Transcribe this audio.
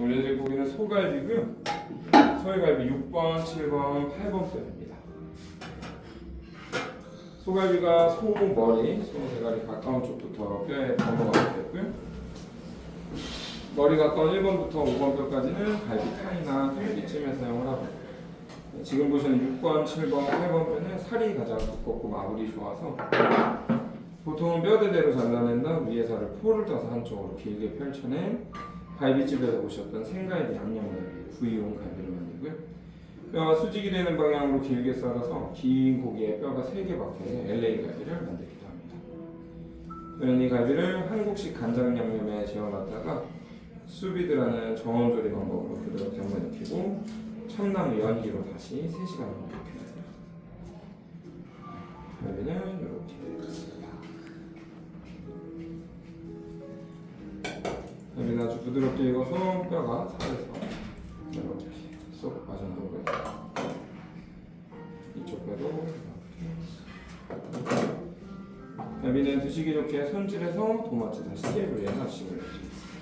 올려드릴 고기는 소갈비고요. 소갈비 6번, 7번, 8번 뼈입니다. 소갈비가 소 머리, 소 대가리 가까운 쪽부터 뼈에 넘어가게 되고요. 머리 가까운 1번부터 5번 뼈까지는 갈비 타이나 갈비찜에 사용을 하고 지금 보시는 6번, 7번, 8번 뼈는 살이 가장 두껍고 마블이 좋아서 보통은 뼈대대로 잘라낸 다음 위에 살을 포를 떠서 한쪽으로 길게 펼쳐낸 갈비집에서 보셨던 생갈비 양념을 구이용 갈비를 만들고요. 뼈가 수직이 되는 방향으로 길게 썰어서 긴 고기에 뼈가 3개 박혀있는 LA 갈비를 만들기도 합니다. 저는 이 갈비를 한국식 간장 양념에 재워놨다가 수비드라는 저온조리 방법으로 부드럽게 한번 익히고 참나무 연기로 다시 3시간 정도 익혀줍니다. 갈비는 이렇게 갈비는 아주 부드럽게 익어서 뼈가 살에서 이렇게 쏙 빠져나오고요. 이쪽 뼈도 갈비는 드시기 좋게 손질해서 도마치 다시 테이블 위에 하나씩 올려드리겠습니다.